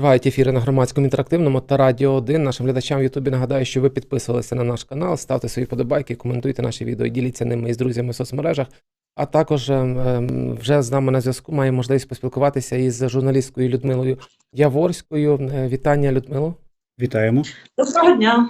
Тривають ефіри на громадському інтерактивному та радіо 1. Нашим глядачам в Ютубі нагадаю, що ви підписувалися на наш канал, ставте свої подобайки, коментуйте наші відео, і діліться ними із друзями в соцмережах. А також ем, ем, вже з нами на зв'язку має можливість поспілкуватися із журналісткою Людмилою Яворською. Е, Вітання, Людмило. Вітаємо. Доброго дня.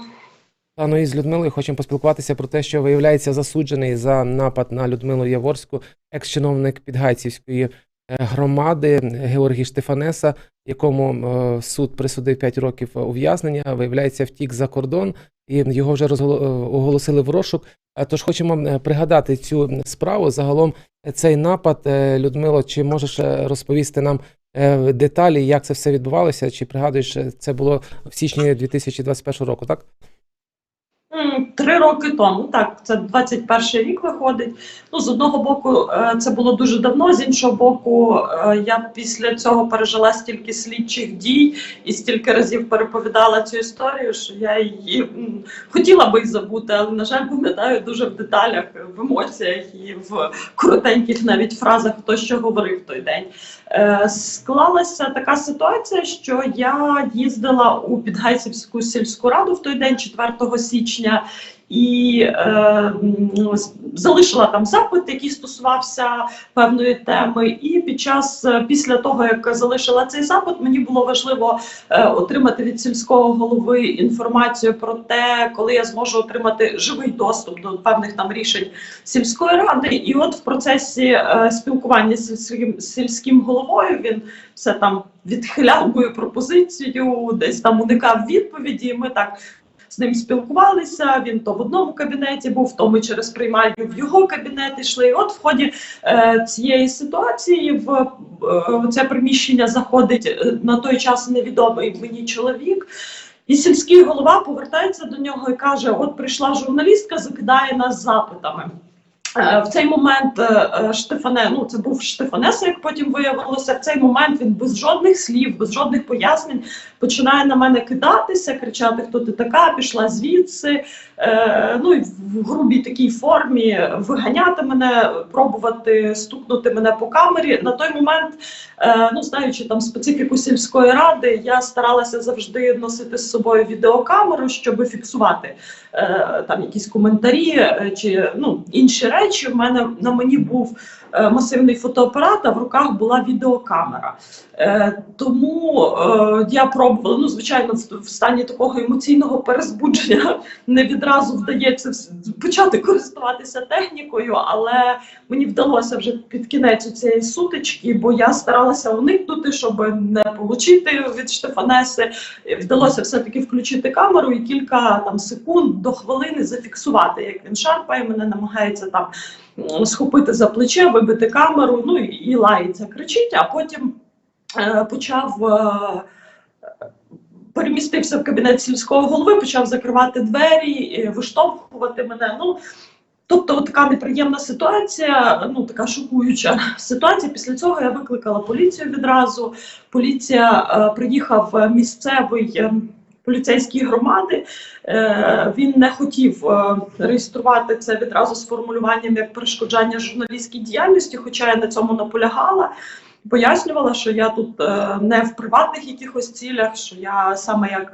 Та ну і з Людмилою хочемо поспілкуватися про те, що виявляється засуджений за напад на Людмилу Яворську, екс-чиновник Підгайцівської е, громади Георгій Штефанеса, якому е, суд присудив 5 років ув'язнення. Виявляється, втік за кордон, і його вже е, оголосили в розшук. Е, Тож хочемо е, пригадати цю справу. Загалом е, цей напад, е, Людмило, чи можеш е, розповісти нам е, деталі, як це все відбувалося? Чи пригадуєш, е, це було в січні 2021 року, так? Три роки тому, так, це 21 рік виходить. Ну, з одного боку, е, це було дуже давно, з іншого боку, е, я після цього пережила стільки слідчих дій і стільки разів переповідала цю історію, що я її хотіла би забути, але, на жаль, пам'ятаю дуже в деталях, в емоціях і в коротеньких навіть фразах, хто що говорив той день. Е, Склалася така ситуація, що я їздила у Підгайцівську сільську раду в той день, 4 січня, і е, залишила там запит, який стосувався певної теми. І під час е, після того, як залишила цей запит, мені було важливо е, отримати від сільського голови інформацію про те, коли я зможу отримати живий доступ до певних там рішень сільської ради. І от в процесі е, спілкування з сільським, сільським головою він все там відхиляв мою пропозицію, десь там уникав відповіді. І ми так. З ним спілкувалися. Він то в одному кабінеті був, то ми через приймальню в його кабінет йшли. І от в ході е, цієї ситуації в е, це приміщення заходить е, на той час невідомий мені чоловік. І сільський голова повертається до нього і каже: От прийшла журналістка, закидає нас запитами. Е, В цей момент е, е, Штефане, ну це був Штефанеса, як потім виявилося. В цей момент він без жодних слів, без жодних пояснень починає на мене кидатися, кричати: Хто ти така? Пішла звідси. Ну і в грубій такій формі виганяти мене, пробувати стукнути мене по камері. На той момент, ну знаючи там специфіку сільської ради, я старалася завжди носити з собою відеокамеру, щоб фіксувати там якісь коментарі е, чи ну інші речі. В мене на мені був е, масивний фотоапарат, а в руках була відеокамера. Е, тому е, я пробувала, ну звичайно, в, стані такого емоційного перезбудження не відразу вдається почати користуватися технікою, але мені вдалося вже під кінець цієї сутички, бо я старалася уникнути, щоб не отримати від Штефанеси. Вдалося все-таки включити камеру і кілька там секунд до хвилини зафіксувати, як він шарпає мене, намагається там схопити за плече, вибити камеру, ну і, лається, кричить, а потім е, почав. Е, Перемістився в кабінет сільського голови, почав закривати двері, е, виштовхувати мене. Ну тобто, така неприємна ситуація, ну така шокуюча ситуація. Після цього я викликала поліцію відразу. Поліція е, приїхав місцевий. Поліцейської громади е, він не хотів е, реєструвати це відразу з формулюванням як перешкоджання журналістській діяльності, хоча я на цьому наполягала. Пояснювала, що я тут е, не в приватних якихось цілях, що я саме як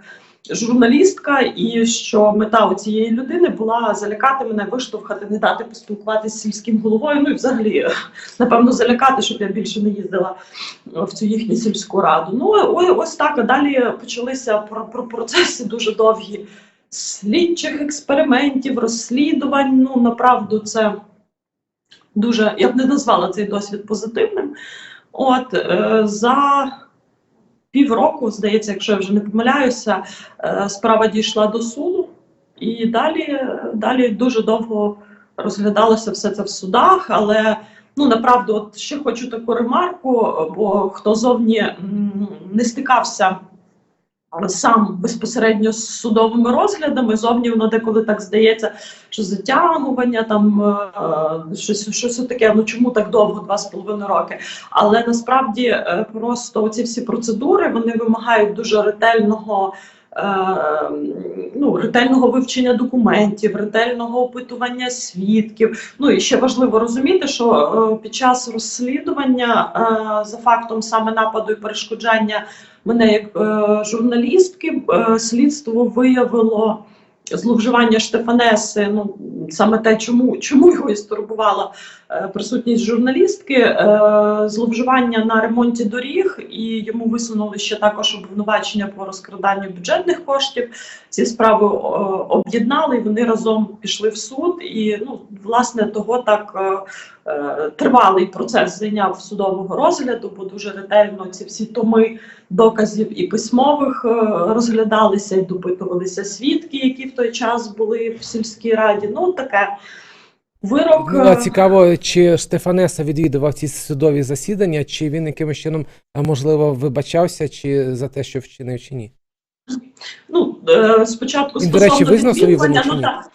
журналістка, і що мета у цієї людини була залякати мене, виштовхати, не дати поспілкуватися з сільським головою. Ну і взагалі, напевно, залякати, щоб я більше не їздила в цю їхню сільську раду. Ну ось так. А далі почалися про процеси дуже довгі слідчих експериментів, розслідувань. Ну направду це дуже я б не назвала цей досвід позитивним. От е, за півроку, здається, якщо я вже не помиляюся, е, справа дійшла до суду, і далі, далі дуже довго розглядалося все це в судах. Але ну направду, от ще хочу таку ремарку, бо хто зовні не стикався. Сам безпосередньо з судовими розглядами зовні воно деколи так здається, що затягування там е, щось, щось таке. Ну чому так довго, два з половиною роки? Але насправді е, просто ці всі процедури вони вимагають дуже ретельного е, ну, ретельного вивчення документів, ретельного опитування свідків. Ну і ще важливо розуміти, що е, під час розслідування е, за фактом саме нападу і перешкоджання мене як е, журналістки, е, слідство виявило зловживання Штефанеси. Ну саме те, чому, чому його і стурбувала е, присутність журналістки, е, зловживання на ремонті доріг, і йому висунули ще також обвинувачення по розкраданню бюджетних коштів. Ці справи е, об'єднали, і вони разом пішли в суд. І ну, власне того так е, е, тривалий процес зайняв судового розгляду, бо дуже ретельно ці всі томи доказів і письмових е, розглядалися і допитувалися свідки, які в той час були в сільській раді. Ну таке вирок. Людмила, е, цікаво, чи Штефанеса відвідував ці судові засідання, чи він якимось чином, можливо, вибачався чи за те, що вчинив, чи ні? Ну, е, спочатку Він, до речі, визнав свою вину чи ну ні? так.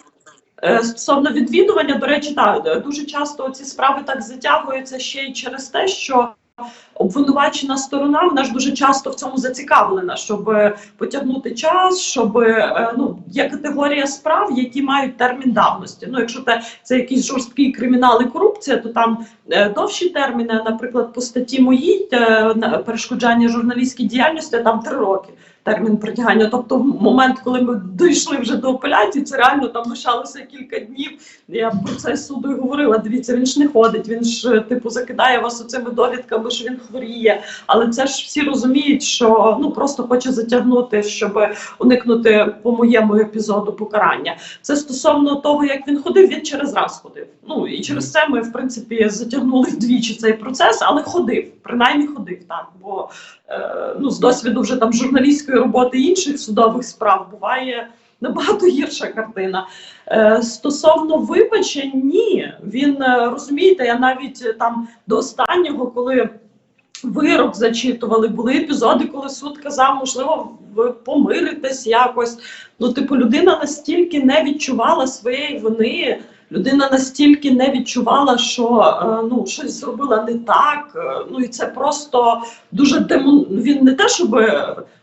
Е, Стосовно відвідування, до речі, так, е, дуже часто ці справи так затягуються ще й через те, що обвинувачена сторона вона ж дуже часто в цьому зацікавлена, щоб е, потягнути час, щоб е, ну є категорія справ, які мають термін давності. Ну, якщо це, це якийсь жорсткий кримінал і корупція, то там е, довші терміни, наприклад, по статті моїй перешкоджання журналістській діяльності, там три роки термін притягання. Тобто, в момент, коли ми дійшли вже до апеляції, це реально там лишалося кілька днів. Я про це суду і говорила. Дивіться, він ж не ходить, він ж типу закидає вас оцими довідками, що він хворіє. Але це ж всі розуміють, що ну просто хоче затягнути, щоб уникнути по моєму епізоду покарання. Це стосовно того, як він ходив, він через раз ходив. Ну і через це ми, в принципі, затягнули вдвічі цей процес, але ходив, принаймні ходив так. Бо е, ну, з досвіду вже там журналістської роботи інших судових справ буває набагато гірша картина. Е, стосовно вибачень, ні. Він е, розумієте, я навіть е, там до останнього, коли вирок зачитували, були епізоди, коли суд казав, можливо, ви помиритесь якось. Ну, типу, людина настільки не відчувала своєї вини. Людина настільки не відчувала, що е, ну щось зробила не так. е, Ну і це просто дуже демон. Він не те, щоб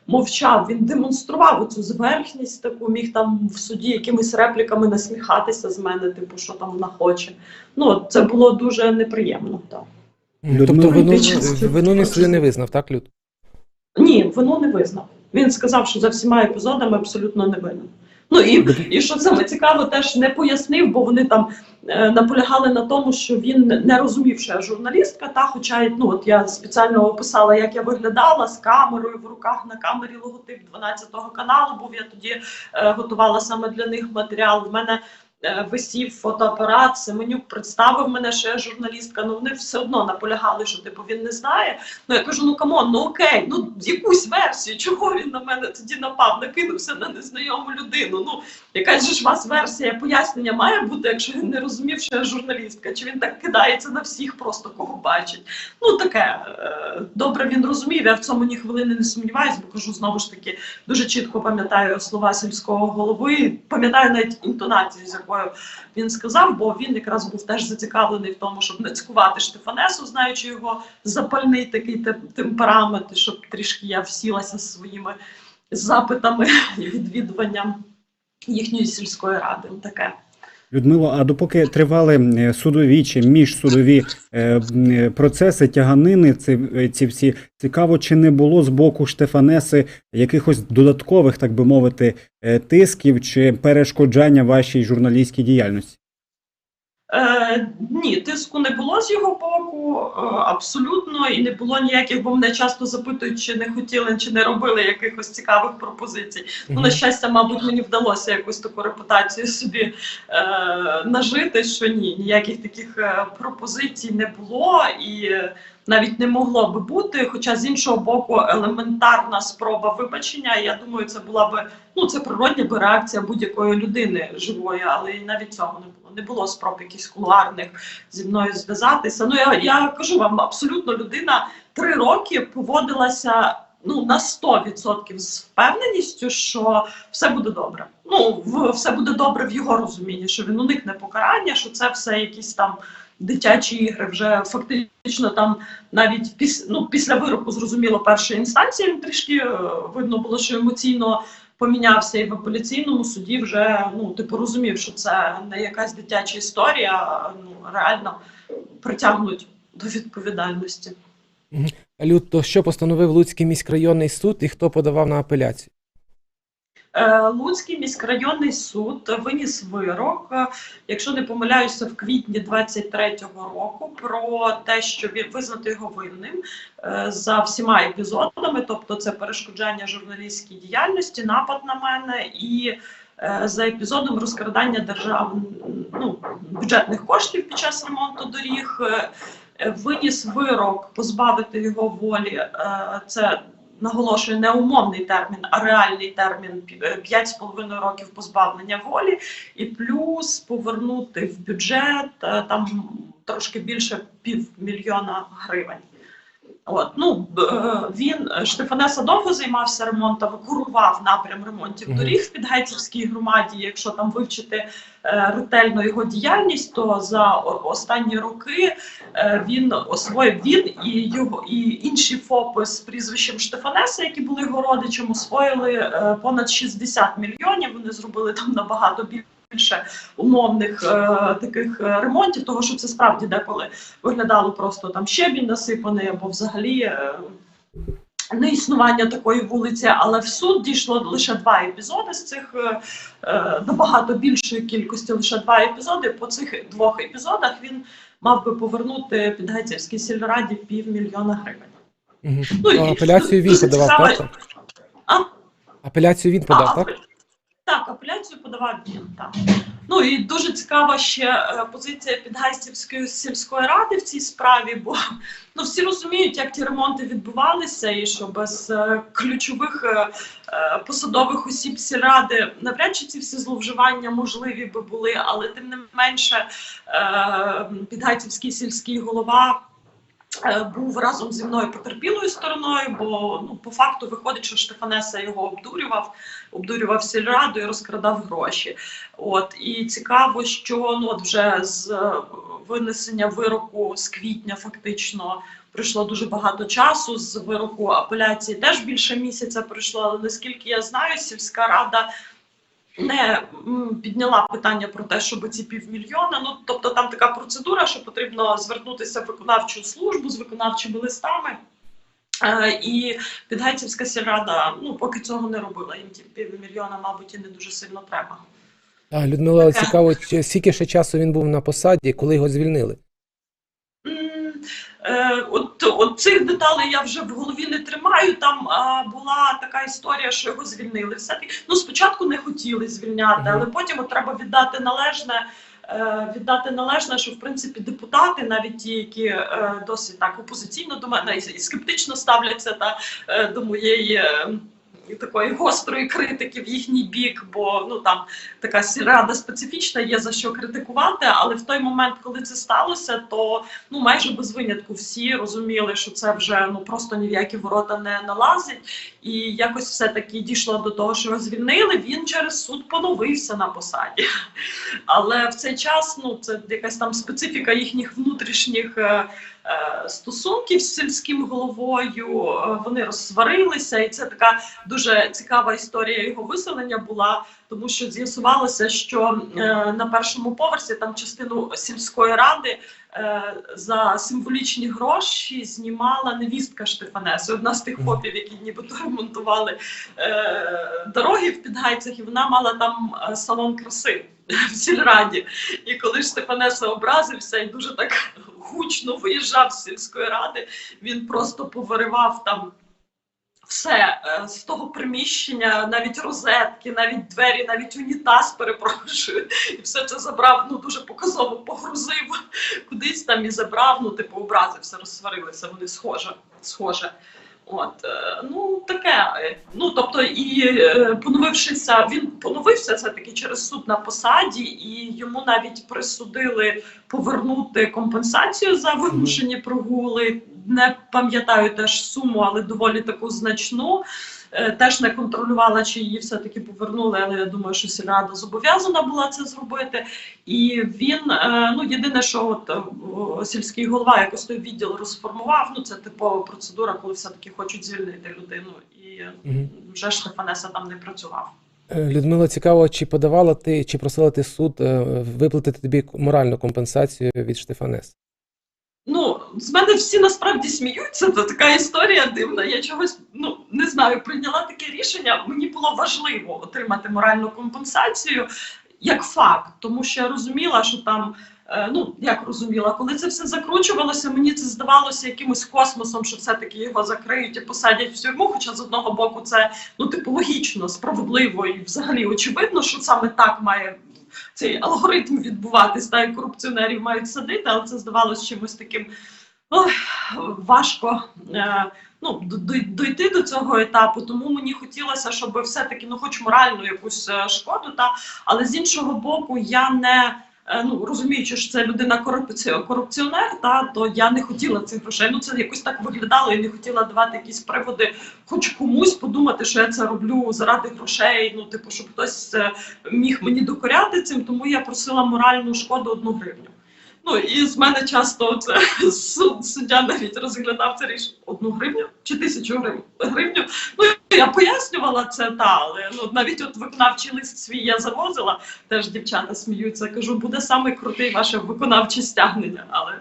мовчав, він демонстрував цю зверхність, таку міг там в суді якимись репліками насміхатися з мене, типу, що там вона хоче. Ну це було дуже неприємно. Так. Людмила, Тобто вину, вину він свою не визнав, так, Люд? Ні, вину не визнав. Він сказав, що за всіма епізодами абсолютно не винен. Ну і, і що саме цікаво, теж не пояснив, бо вони там е, наполягали на тому, що він не розумів, що я журналістка. Та, хоча ну от я спеціально описала, як я виглядала з камерою в руках на камері логотип 12-го каналу. Був я тоді е, готувала саме для них матеріал. В мене висів фотоапарат. Семенюк представив мене, що я журналістка. Ну вони все одно наполягали, що типу він не знає. Ну я кажу: ну камон, ну окей, ну якусь версію, чого він на мене тоді напав, накинувся на незнайому людину. Ну якась же ж вас версія пояснення має бути, якщо він не розумів, що я журналістка, чи він так кидається на всіх, просто кого бачить. Ну таке е, добре він розумів. Я в цьому ні хвилини не сумніваюсь, бо кажу знову ж таки дуже чітко пам'ятаю слова сільського голови. Пам'ятаю навіть інтонацію, з якою він сказав, бо він якраз був теж зацікавлений в тому, щоб не цькувати Штефанесу, знаючи його запальний такий темперамент, щоб трішки я всілася своїми запитами і відвідуванням їхньої сільської ради. Таке. Людмило, а допоки тривали е, судові чи міжсудові е, е, процеси, тяганини, ці, ці всі цікаво, чи не було з боку Штефанеси якихось додаткових, так би мовити, тисків чи перешкоджання вашій журналістській діяльності? Е, ні, тиску не було з його боку, е, абсолютно, і не було ніяких, бо мене часто запитують, чи не хотіли, чи не робили якихось цікавих пропозицій. Ну, на щастя, мабуть, мені вдалося якусь таку репутацію собі е, нажити, що ні, ніяких таких е, пропозицій не було і навіть не могло би бути. Хоча з іншого боку, елементарна спроба вибачення, я думаю, це була би ну це природня би реакція будь-якої людини живої, але і навіть цього не було. Не було спроб якихось кулуарних зі мною зв'язатися. Ну я, я кажу вам, абсолютно людина три роки поводилася ну на 100% з впевненістю, що все буде добре. Ну в все буде добре в його розумінні, що він уникне покарання, що це все якісь там. Дитячі ігри вже фактично там навіть піс, ну, після вироку зрозуміло першої інстанції він трішки е, видно було, що емоційно помінявся, і в апеляційному суді вже ну ти порозумів, що це не якась дитяча історія, а ну реально притягнуть до відповідальності. Люд, то що постановив Луцький міськрайонний суд і хто подавав на апеляцію? Е, Луцький міськрайонний суд виніс вирок, е, якщо не помиляюся, в квітні 23-го року про те, що визнати його винним е, за всіма епізодами, тобто це перешкоджання журналістській діяльності, напад на мене і за епізодом розкрадання держав ну, бюджетних коштів під час ремонту доріг. Виніс вирок позбавити його волі. Це наголошую не умовний термін, а реальний термін пі- 5,5 років позбавлення волі, і плюс повернути в бюджет е, там трошки більше півмільйона гривень. От ну е, він е, Штефанеса довго займався ремонтом, курував напрям ремонтів доріг в Підгайцівській громаді. Якщо там вивчити е, ретельно його діяльність, то за останні роки він освоїв він і його і інші ФОПи з прізвищем Штефанеса, які були його родичем, освоїли понад 60 мільйонів. Вони зробили там набагато більше умовних е, таких е, ремонтів, того що це справді деколи виглядало просто там щебінь насипаний або взагалі. Е, Неіснування такої вулиці, але в суд дійшло лише два епізоди з цих е, е, набагато більшої кількості, лише два епізоди. По цих двох епізодах він мав би повернути Підгайцівській сільраді півмільйона гривень. Угу. Ну, і апеляцію він подавав, так? А? Апеляцію він подав, А, так? Так, апеляцію подавав він. Так. Ну і дуже цікава ще е, позиція Підгайстівської сільської ради в цій справі, бо ну всі розуміють, як ті ремонти відбувалися, і що без е, ключових е, посадових осіб сільради навряд чи ці всі зловживання можливі би були, але тим не менше Підгайцівський сільський голова. Е, Був разом зі мною потерпілою стороною, бо ну по факту виходить, що Штефанеса його обдурював, обдурював сільраду і розкрадав гроші. От і цікаво, що ну от вже з е, винесення вироку з квітня фактично пройшло дуже багато часу. З вироку апеляції теж більше місяця пройшло. Але наскільки я знаю, сільська рада. Не підняла питання про те, щоб ці півмільйона. Ну тобто там така процедура, що потрібно звернутися в виконавчу службу з виконавчими листами. Е, і Підгайцівська сільрада ну поки цього не робила. Їм ті півмільйона, мабуть, і не дуже сильно треба. А, Людмила, цікаво, скільки ще часу він був на посаді, коли його звільнили? Е, от, от цих деталей я вже в голові не тримаю. Там а, була така історія, що його звільнили. Все таки ну спочатку не хотіли звільняти, але потім от треба віддати належне. е, Віддати належне, що в принципі депутати, навіть ті, які е, досить так опозиційно до мене і, скептично ставляться та е, до моєї е, такої гострої критики в їхній бік, бо ну там така сільрада специфічна, є за що критикувати. Але в той момент, коли це сталося, то ну майже без винятку всі розуміли, що це вже ну просто ні в які ворота не налазить. І якось все таки дійшло до того, що звільнили. Він через суд поновився на посаді. Але в цей час ну це якась там специфіка їхніх внутрішніх. Е, Стосунків з сільським головою Е, вони розсварилися, і це така дуже цікава історія його виселення була, тому що з'ясувалося, що е, на першому поверсі там частину сільської ради е, за символічні гроші знімала невістка Штефанеси, одна з тих Мгм. хопів, які нібито ремонтували е, дороги в Підгайцях, і вона мала там салон краси в сільраді. І коли Штефанеса образився і дуже так гучно виїжджав з сільської ради, він просто повиривав там все е, з того приміщення, навіть розетки, навіть двері, навіть унітаз, перепрошую, і все це забрав. Ну дуже показово погрузив кудись там і забрав. Ну, типу, образився, розсварилися. Вони схоже, схоже. От е, ну таке. Ну тобто, і е, поновившися, він поновився все таки через суд на посаді, і йому навіть присудили повернути компенсацію за вимушені прогули. Не пам'ятаю теж суму, але доволі таку значну. Е, Теж не контролювала, чи її все-таки повернули, але я думаю, що сільрада зобов'язана була це зробити. І він, е, ну єдине, що от е, сільський голова якось той відділ розформував. Ну це типова процедура, коли все-таки хочуть звільнити людину. І вже Штефанеса там не працював. Людмила, цікаво, чи подавала ти, чи просила ти суд виплатити тобі моральну компенсацію від Штефанеса? Ну, з мене всі насправді сміються, то така історія дивна. Я чогось ну не знаю, прийняла таке рішення. Мені було важливо отримати моральну компенсацію як факт, тому що я розуміла, що там. е, Ну, як розуміла, коли це все закручувалося, мені це здавалося якимось космосом, що все-таки його закриють і посадять в тюрму. Хоча з одного боку це ну типу логічно, справедливо і взагалі очевидно, що саме так має цей алгоритм відбуватись, та і корупціонерів мають садити, але це здавалося чимось таким ну, важко е, ну, д- д- дойти до цього етапу. Тому мені хотілося, щоб все-таки, ну, хоч моральну якусь е, шкоду, та, але з іншого боку, я не. Е, Ну, розуміючи, що це людина корупціонер, та то я не хотіла цих грошей. Ну це якось так виглядало, і не хотіла давати якісь приводи, хоч комусь подумати, що я це роблю заради грошей. Ну, типу, щоб хтось е, міг мені докоряти цим, тому я просила моральну шкоду одну гривню. Ну і з мене часто це суд, суддя навіть розглядав це рішення одну гривню чи тисячу гривень гривню. Ну я пояснювала це та, але ну навіть от виконавчий лист свій я завозила. Теж дівчата сміються. Кажу, буде саме крутий ваше виконавче стягнення, але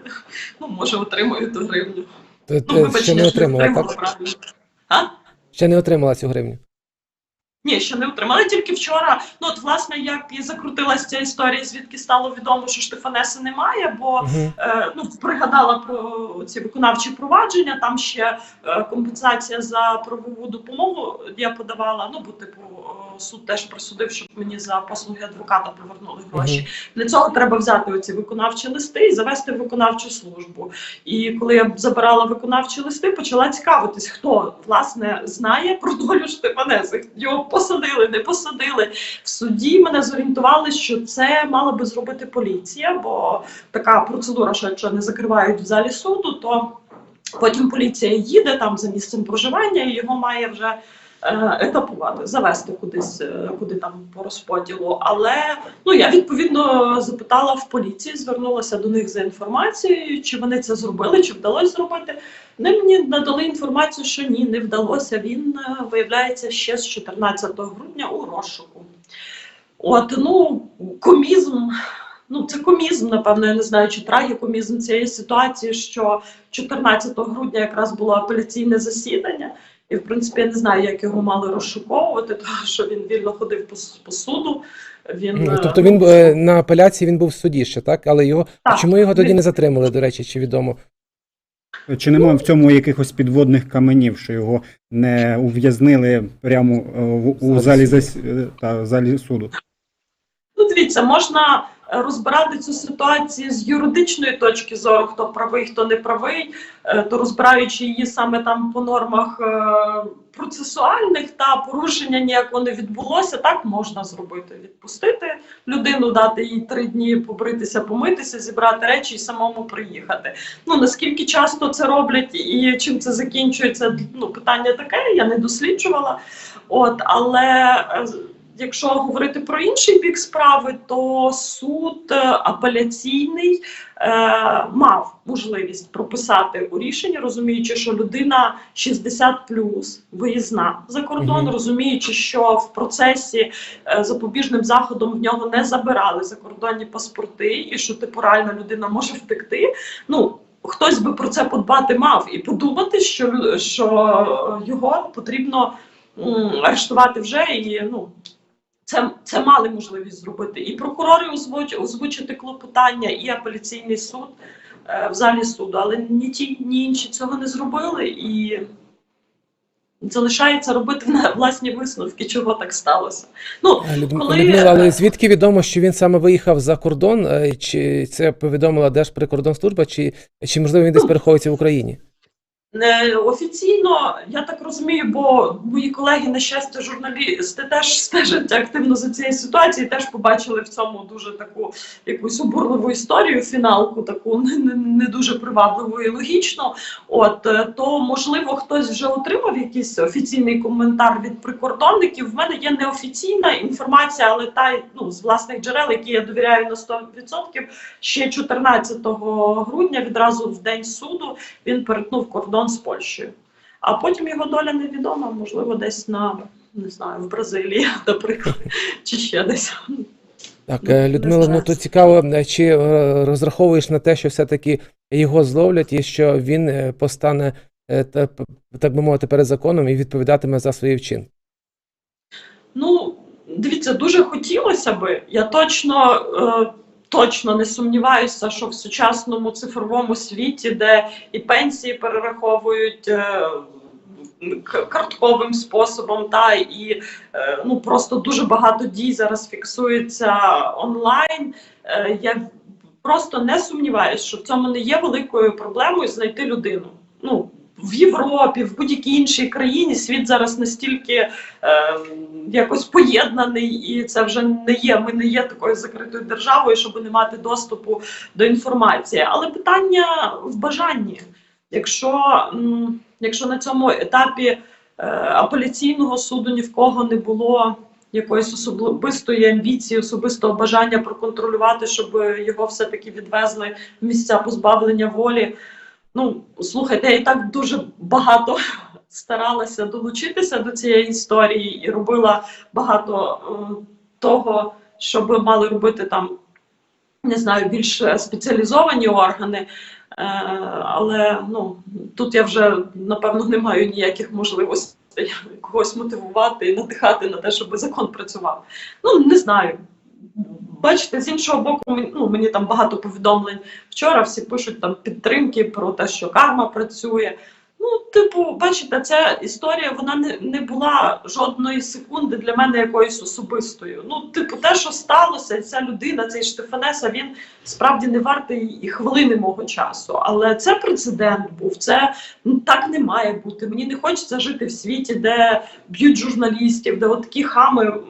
ну може отримаю ту гривню. То Ну, ти ще не отримала, отримала так? правильно. А? Ще не отримала цю гривню. Ні, ще не отримали Тільки вчора. Ну от власне, як і закрутилася ця історія, звідки стало відомо, що Штефанеса немає, бо Угу. е, ну пригадала про ці виконавчі провадження. Там ще е, компенсація за правову допомогу я подавала. Ну бо типу е, суд теж присудив, щоб мені за послуги адвоката повернули гроші. Для цього треба взяти оці виконавчі листи і завести в виконавчу службу. І коли я забирала виконавчі листи, почала цікавитись, хто власне знає про долю Штефанеси. Його посадили, не посадили. В суді мене зорієнтували, що це мала би зробити поліція, бо така процедура, що якщо не закривають в залі суду, то потім поліція їде там за місцем проживання і його має вже. Е, Етапувати, завести кудись, е, куди там по розподілу. Але ну я відповідно запитала в поліції, звернулася до них за інформацією, чи вони це зробили, чи вдалося зробити. Вони мені надали інформацію, що ні, не вдалося. Він е, виявляється ще з 14 грудня у розшуку. От ну комізм. Ну, це комізм, напевно, я не знаю, чи трагікомізм цієї ситуації, що 14 грудня якраз було апеляційне засідання, і в принципі я не знаю, як його мали розшуковувати, тому що він вільно ходив по, по суду. Він е, Тобто він е, на апеляції він був в суді ще, так? Але його а Так. чому його тоді Він- не затримали, до речі, чи відомо? Чи немає в цьому якихось підводних каменів, що його не ув'язнили прямо е, в- у залі залі зас... та, залі суду? Ну, дивіться, можна розбирати цю ситуацію з юридичної точки зору, хто правий, хто не правий, е, то розбираючи її саме там по нормах е, процесуальних та порушення ніякого не відбулося, так можна зробити. Відпустити людину, дати їй три дні побритися, помитися, зібрати речі і самому приїхати. Ну наскільки часто це роблять і чим це закінчується, ну питання таке, я не досліджувала. От, але е, якщо говорити про інший бік справи, то суд е, апеляційний е, мав можливість прописати у рішенні, розуміючи, що людина 60 виїзна за кордон, Мгм. розуміючи, що в процесі е, запобіжним заходом в нього не забирали закордонні паспорти, і що типу реально людина може втекти. Ну хтось би про це подбати мав і подумати, що, що його потрібно арештувати вже і ну. Це, це мали можливість зробити. І прокурори озвуч, озвучити клопотання, і апеляційний суд е, в залі суду. Але ні ті, ні інші цього не зробили. І залишається робити на власні висновки, чого так сталося. Ну, Е, Коли- Людмила, але звідки відомо, що він саме виїхав за кордон? Е, Чи це повідомила Держприкордонслужба, чи, чи можливо він десь переховується в Україні? Не офіційно, я так розумію, бо мої колеги, на щастя, журналісти теж стежать активно за цією ситуацією, теж побачили в цьому дуже таку якусь обурливу історію, фіналку, таку не, не, дуже привабливу і логічну. От е, то можливо хтось вже отримав якийсь офіційний коментар від прикордонників. В мене є неофіційна інформація, але та ну з власних джерел, які я довіряю на 100%, ще 14 грудня, відразу в день суду, він перетнув кордон з Польщею. А потім його доля невідома, можливо, десь на не знаю, в Бразилії, наприклад, чи ще десь. Так, Ну, е, Людмила, ну то цікаво, е, чи е, розраховуєш на те, що все-таки його зловлять і що він постане, так би мовити, перед законом і відповідатиме за свої вчинки? Ну, дивіться, дуже хотілося би. Я точно, е, точно не сумніваюся, що в сучасному цифровому світі, де і пенсії перераховують. Е, Картковим способом, та і е, ну просто дуже багато дій зараз фіксується онлайн. Е, я просто не сумніваюся, що в цьому не є великою проблемою знайти людину. Ну в Європі, в будь-якій іншій країні світ зараз настільки е, якось поєднаний, і це вже не є. Ми не є такою закритою державою, щоб не мати доступу до інформації. Але питання в бажанні. Якщо, якщо на цьому етапі е, апеляційного суду ні в кого не було якоїсь особистої амбіції, особистого бажання проконтролювати, щоб його все-таки відвезли в місця позбавлення волі. Ну, слухайте, я і так дуже багато старалася долучитися до цієї історії і робила багато е, того, що би мали робити там, не знаю, більш спеціалізовані органи. Е, але ну, тут я вже напевно не маю ніяких можливостей когось мотивувати і надихати на те, щоб закон працював. Ну, не знаю. Бачите, з іншого боку, ну, мені там багато повідомлень вчора. Всі пишуть там підтримки про те, що карма працює. Ну, типу, бачите, ця історія вона не, не була жодної секунди для мене якоюсь особистою. Ну, типу, те, що сталося, ця людина, цей Штефанеса, він справді не вартий і хвилини мого часу. Але це прецедент був. Це ну, так не має бути. Мені не хочеться жити в світі, де б'ють журналістів, де от такі хами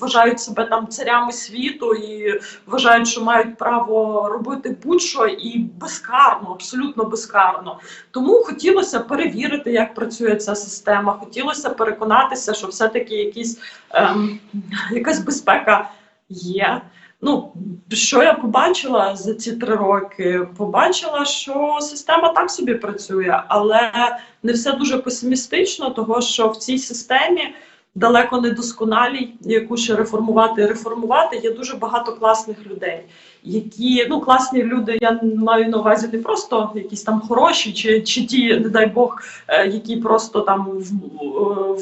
вважають себе там царями світу і вважають, що мають право робити будь-що і безкарно, абсолютно безкарно. Тому хотілося перевірити, як працює ця система. Хотілося переконатися, що все-таки якісь, ем, якась безпека є. Ну, що я побачила за ці три роки? Побачила, що система так собі працює, але не все дуже песимістично, того що в цій системі далеко не досконалій, яку ще реформувати і реформувати, є дуже багато класних людей, які ну класні люди. Я маю на увазі не просто якісь там хороші, чи, чи ті, не дай Бог, е, які просто там в, е,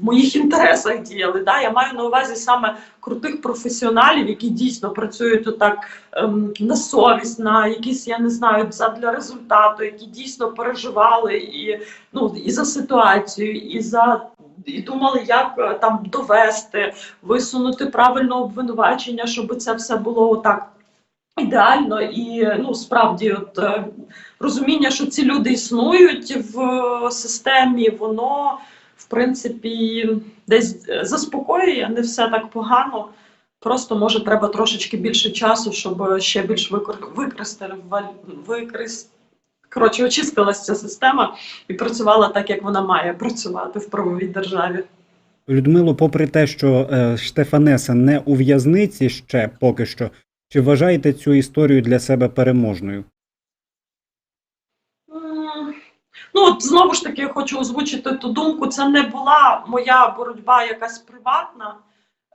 в моїх інтересах діяли. Да? Я маю на увазі саме крутих професіоналів, які дійсно працюють отак ем, на совість, на якісь, я не знаю, задля результату, які дійсно переживали і ну і за ситуацію, і за. І думали, як е, там довести, висунути правильне обвинувачення, щоб це все було так ідеально. І ну справді, от е, розуміння, що ці люди існують в е, системі, воно в принципі десь заспокоює, не все так погано. Просто може треба трошечки більше часу, щоб ще більш викор- використали використ... Коротше, очистилася ця система і працювала так, як вона має працювати в правовій державі. Людмило, попри те, що е, Штефанеса не у в'язниці ще поки що, чи вважаєте цю історію для себе переможною? Ну, от знову ж таки, я хочу озвучити ту думку. Це не була моя боротьба якась приватна.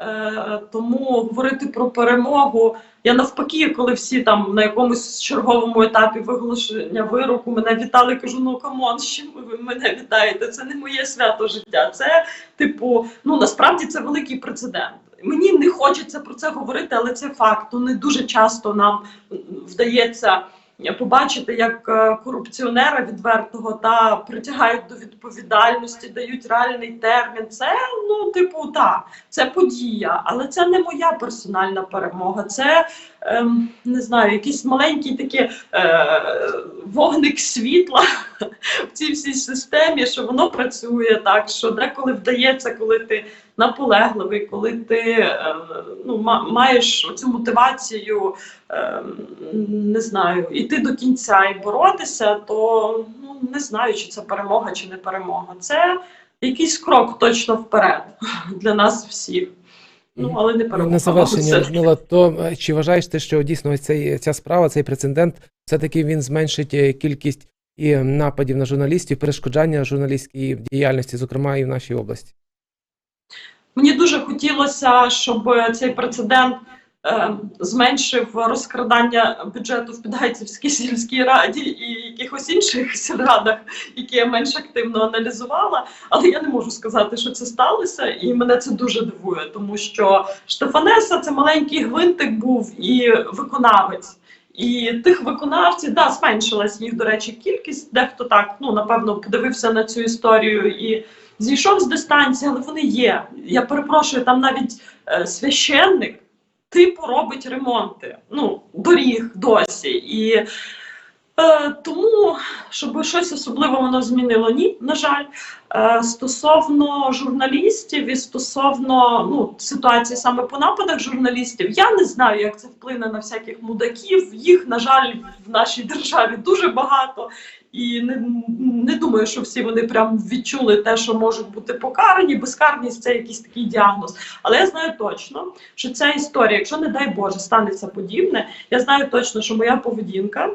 Е, тому говорити про перемогу. Я навпаки, коли всі там на якомусь черговому етапі виголошення вироку мене вітали, кажу: ну камон, чим ви мене вітаєте? Це не моє свято життя. Це, типу, ну насправді це великий прецедент. Мені не хочеться про це говорити, але це факт. Не дуже часто нам вдається побачити, як е, корупціонера відвертого та притягають до відповідальності, дають реальний термін. Це ну, типу, так, це подія, але це не моя персональна перемога. Це ем, не знаю, якийсь маленький такий е, вогник світла в цій всій системі, що воно працює так, що деколи вдається, коли ти наполегливий, коли ти е, ну, маєш цю мотивацію, е, не знаю, іти до кінця і боротися, то ну, не знаю, чи це перемога, чи не перемога. Це якийсь крок точно вперед для нас всіх. Ну, але не перемога. На завершення. Людмила, то е, чи вважаєш ти, що дійсно ось цей, ця справа, цей прецедент, все-таки він зменшить кількість і нападів на журналістів, перешкоджання журналістській діяльності, зокрема і в нашій області. Мені дуже хотілося, щоб цей прецедент е, зменшив розкрадання бюджету в Підгайцівській сільській раді і якихось інших сільрадах, які я менш активно аналізувала. Але я не можу сказати, що це сталося, і мене це дуже дивує, тому що Штефанеса це маленький гвинтик був і виконавець. І тих виконавців, да, зменшилась їх, до речі, кількість. Дехто так, ну напевно, подивився на цю історію і зійшов з дистанції, але вони є. Я перепрошую, там навіть е, священник типу робить ремонти. Ну, доріг досі. І е, тому, щоб щось особливе воно змінило, ні, на жаль. Е, стосовно журналістів і стосовно ну, ситуації саме по нападах журналістів, я не знаю, як це вплине на всяких мудаків. Їх, на жаль, в нашій державі дуже багато. І не, не думаю, що всі вони прям відчули те, що можуть бути покарані. Безкарність це якийсь такий діагноз. Але я знаю точно, що ця історія, якщо не дай Боже, станеться подібне, я знаю точно, що моя поведінка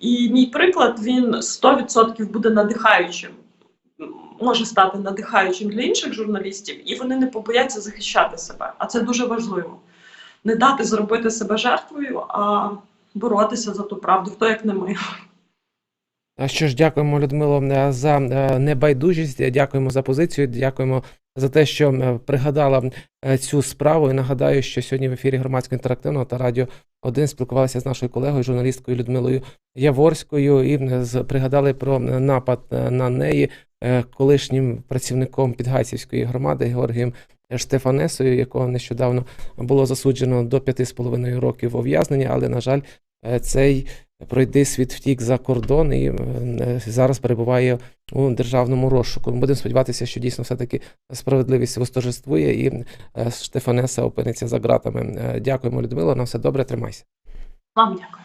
і мій приклад він 100% буде надихаючим. Може стати надихаючим для інших журналістів, і вони не побояться захищати себе. А це дуже важливо. Не дати зробити себе жертвою, а боротися за ту правду, хто як не ми. Що ж, дякуємо, Людмило, е, за е, небайдужість. Дякуємо за позицію. Дякуємо за те, що е, пригадала е, цю справу. І нагадаю, що сьогодні в ефірі громадського інтерактивного та радіо 1 спілкувалися з нашою колегою, журналісткою Людмилою Яворською, і е, пригадали про е, напад е, на неї е, колишнім працівником Підгайцівської громади Георгієм Штефанесою, якого нещодавно було засуджено до 5,5 років ув'язнення, але на жаль, е, цей пройди світ втік за кордон і е, зараз перебуває у державному розшуку. Будемо сподіватися, що дійсно все-таки справедливість восторжествує і е, Штефанеса опиниться за ґратами. Е, Дякуємо, Людмила. На все добре, тримайся. Вам дякую.